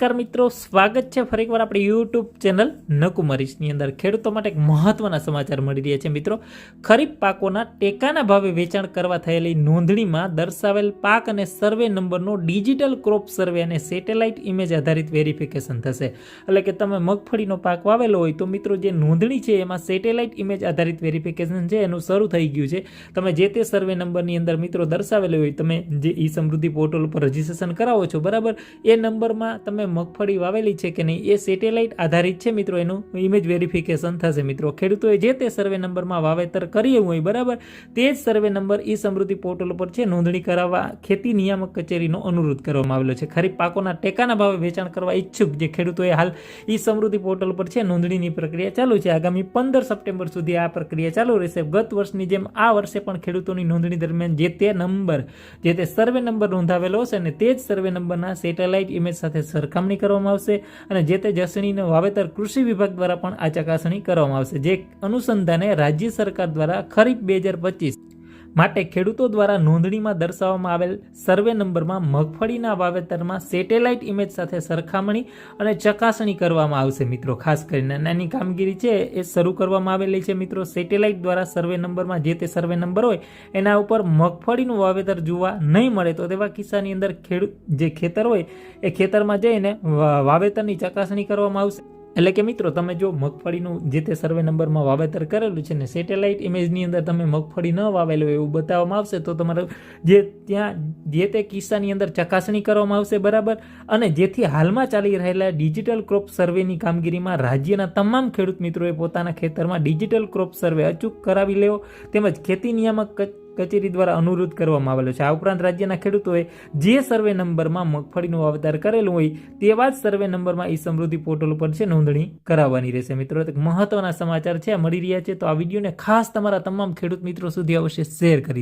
નમસ્કાર મિત્રો, સ્વાગત છે ફરી એકવાર આપણી યુટ્યુબ ચેનલ નકુમરીશની અંદર. ખેડૂતો માટે એક મહત્વના સમાચાર મળી રહ્યા છે મિત્રો. ખરીફ પાકોના ટેકાના ભાવે વેચાણ કરવા થયેલી નોંધણીમાં દર્શાવેલ પાક અને સર્વે નંબરનો ડિજિટલ ક્રોપ સર્વે અને સેટેલાઇટ ઇમેજ આધારિત વેરિફિકેશન થશે. એટલે કે તમે મગફળીનો પાક વાવેલો હોય તો મિત્રો, જે નોંધણી છે એમાં સેટેલાઇટ ઇમેજ આધારિત વેરિફિકેશન છે, એનું શરૂ થઈ ગયું છે. તમે જે તે સર્વે નંબરની અંદર મિત્રો દર્શાવેલો હોય, તમે જે ઈ સમૃદ્ધિ પોર્ટલ ઉપર રજીસ્ટ્રેશન કરાવો છો, બરાબર? એ નંબરમાં તમે મગફળી વાવેલી છે કે નહીં એ સેટેલાઇટ આધારિત છે મિત્રો. એનું ઇમેજ વેરિફિકેશન થશે મિત્રો. ખેડૂતોએ જે તે સર્વે નંબરમાં વાવેતર કર્યું હોય, બરાબર? તે જ સર્વે નંબર ઈ સમૃદ્ધિ પોર્ટલ ઉપર છે. નોંધણી કરાવવા ખેતી નિયામક કચેરીનો અનુરોધ કરવામાં આવેલો છે. ખરીફ પાકોના ટેકાના ભાવે વેચાણ કરવા ઈચ્છુક જે ખેડૂતોએ હાલ ઈ સમૃદ્ધિ પોર્ટલ પર છે. નોંધણીની પ્રક્રિયા ચાલુ છે. આગામી પંદર સપ્ટેમ્બર સુધી આ પ્રક્રિયા ચાલુ રહેશે. ગત વર્ષની જેમ આ વર્ષે પણ ખેડૂતોની નોંધણી દરમિયાન જે તે નંબર, જે તે સર્વે નંબર નોંધાવેલો હશે અને તે જ સર્વે નંબરના સેટેલાઇટ ઇમેજ સાથે સરખામણી કરવામાં આવશે અને જે તે જસણીનું વાવેતર કૃષિ વિભાગ દ્વારા પણ આ ચકાસણી કરવામાં આવશે. જે અનુસંધાને રાજ્ય સરકાર દ્વારા ખરીફ બે હજાર પચીસ માટે ખેડૂતો દ્વારા નોંધણીમાં દર્શાવવામાં આવેલ સર્વે નંબરમાં મગફળીના વાવેતરમાં સેટેલાઇટ ઇમેજ સાથે સરખામણી અને ચકાસણી કરવામાં આવશે મિત્રો. ખાસ કરીને નાની કામગીરી છે એ શરૂ કરવામાં આવેલી છે મિત્રો. સેટેલાઇટ દ્વારા સર્વે નંબરમાં જે તે સર્વે નંબર હોય એના ઉપર મગફળીનું વાવેતર જોવા નહીં મળે તો તેવા કિસ્સાની અંદર ખેડૂત જે ખેતર હોય એ ખેતરમાં જઈને વાવેતરની ચકાસણી કરવામાં આવશે. એટલે કે મિત્રો, તમે જો મગફળીનું જે તે સર્વે નંબરમાં વાવેતર કરેલું છે ને સેટેલાઇટ ઇમેજની અંદર તમે મગફળી ન વાવેલું એવું બતાવવામાં આવશે, તો તમારે જે ત્યાં, જે તે કિસ્સાની અંદર ચકાસણી કરવામાં આવશે, બરાબર? અને જેથી હાલમાં ચાલી રહેલા ડિજિટલ ક્રોપ સર્વેની કામગીરીમાં રાજ્યના તમામ ખેડૂત મિત્રોએ પોતાના ખેતરમાં ડિજિટલ ક્રોપ સર્વે અચૂક કરાવી લેવો, તેમજ ખેતી નિયામક કચેરી દ્વારા અનુરોધ કરવામાં આવેલો છે. આ ઉપરાંત રાજ્યના ખેડૂતોએ જે સર્વે નંબરમાં મગફળીનું વાવેતર કરેલું હોય તેવા જ સર્વે નંબરમાં ઈ સમૃદ્ધિ પોર્ટલ ઉપર છે નોંધણી કરાવવાની રહેશે. મિત્રો મહત્વના સમાચાર છે મળી રહ્યા છે. તો આ વિડીયોને ખાસ તમારા તમામ ખેડૂત મિત્રો સુધી અવશ્ય શેર કરી